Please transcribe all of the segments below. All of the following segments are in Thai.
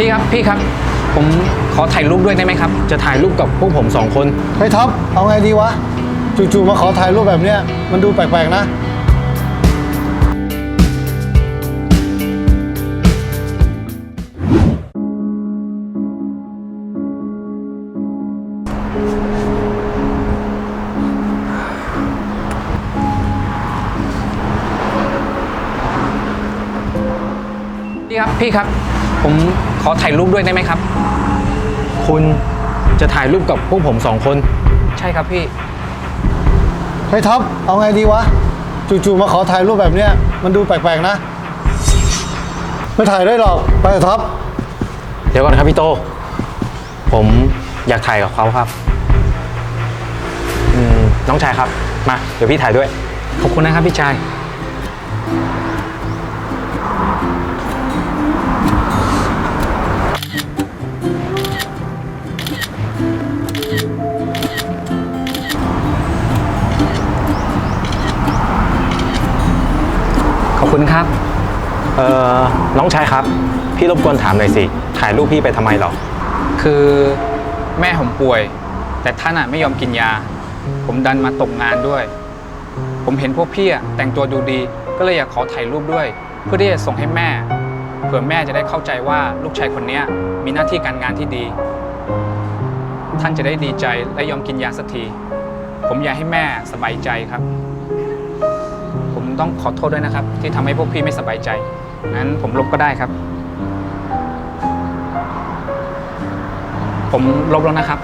พี่ครับพี่ครับ ผมขอถ่ายรูปด้วยได้ไหมครับ จะถ่ายรูปกับพวกผมสองคน เฮ้ยท็อปเอาไงดีวะ จู่ๆมาขอถ่ายรูปแบบเนี้ยมันดูแปลกๆนะ พี่ครับพี่ครับ ผมขอถ่ายรูปด้วยได้ไหมครับ คุณจะถ่ายรูปกับพวกผมสองคน ใช่ครับพี่ เฮ้ยท็อปเอาไงดีวะ จู่ๆมาขอถ่ายรูปแบบเนี้ยมันดูแปลกๆนะ ไม่ถ่ายได้หรอก ไปเถอะท็อป เดี๋ยวก่อนครับพี่โต ผมอยากถ่ายกับเขาครับอืมน้องชายครับ มา เดี๋ยวพี่ถ่ายด้วย ขอบคุณนะครับพี่ชาย คุณครับ เอ่อ น้องชายครับ พี่รบกวนถามหน่อยสิ ถ่ายรูปพี่ไปทำไมหรอ คือแม่ผมป่วย แต่ท่านอะไม่ยอมกินยา ผมดันมาตกงานด้วย ผมเห็นพวกพี่อะแต่งตัวดูดี ก็เลยอยากขอถ่ายรูปด้วย เพื่อที่จะส่งให้แม่ เผื่อแม่จะได้เข้าใจว่าลูกชายคนเนี้ยมีหน้าที่การงานที่ดี ท่านจะได้ดีใจและยอมกินยาสักที ผมอยากให้แม่สบายใจครับผม ต้องขอโทษด้วยนะครับ ที่ทำให้พวกพี่ไม่สบายใจงั้นผมลบก็ได้ครับ ผมลบแล้วนะครับ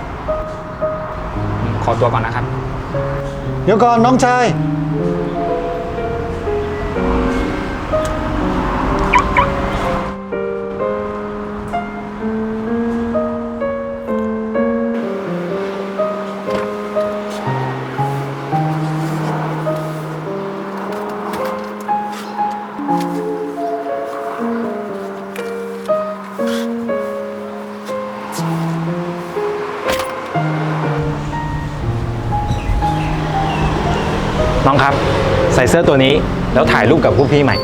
ผมขอตัวก่อนนะครับ เดี๋ยวก่อนน้องชาย องครับ ใส่เสื้อตัวนี้แล้วถ่ายรูปกับพวกพี่ใหม่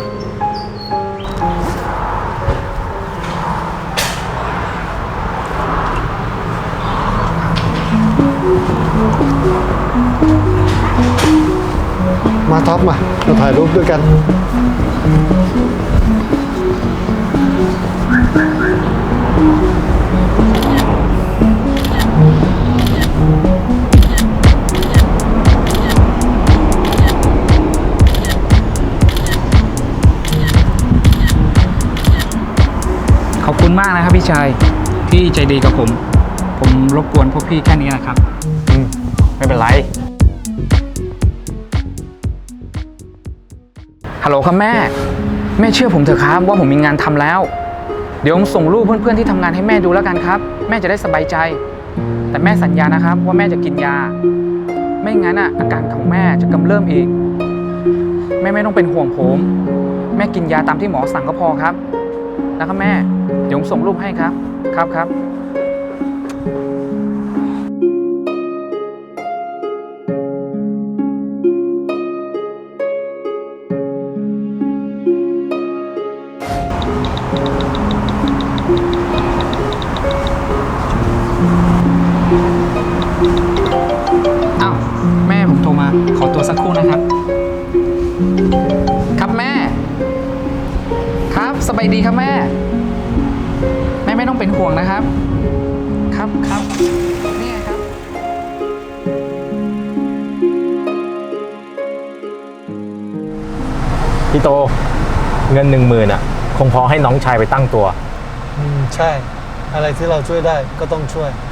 มาท็อปมา เราถ่ายรูปด้วยกัน มากนะครับพี่ชายที่ใจดีกับผม ผมรบกวนพวกพี่แค่นี้นะครับ อืมไม่เป็นไร ฮัลโหลครับแม่ แม่เชื่อผมเถอะครับว่าผมมีงานทำแล้ว เดี๋ยวผมส่งรูปเพื่อนๆที่ทำงานให้แม่ดูแล้วกันครับ แม่จะได้สบายใจ แต่แม่สัญญานะครับ ว่าแม่จะกินยา ไม่งั้นอะอาการของแม่จะกำเริบอีก แม่ไม่ต้องเป็นห่วงผม แม่กินยาตามที่หมอสั่งก็พอครับนะครับแม่ เดี๋ยวผมส่งรูปให้ครับ ครับครับ เป็นห่วงนะครับ ครับครับนี่ไงครับ พี่โตเงินหนึ่งหมื่นอะ คงพอให้น้องชายไปตั้งตัว อืมใช่ อะไรที่เราช่วยได้ก็ต้องช่วยค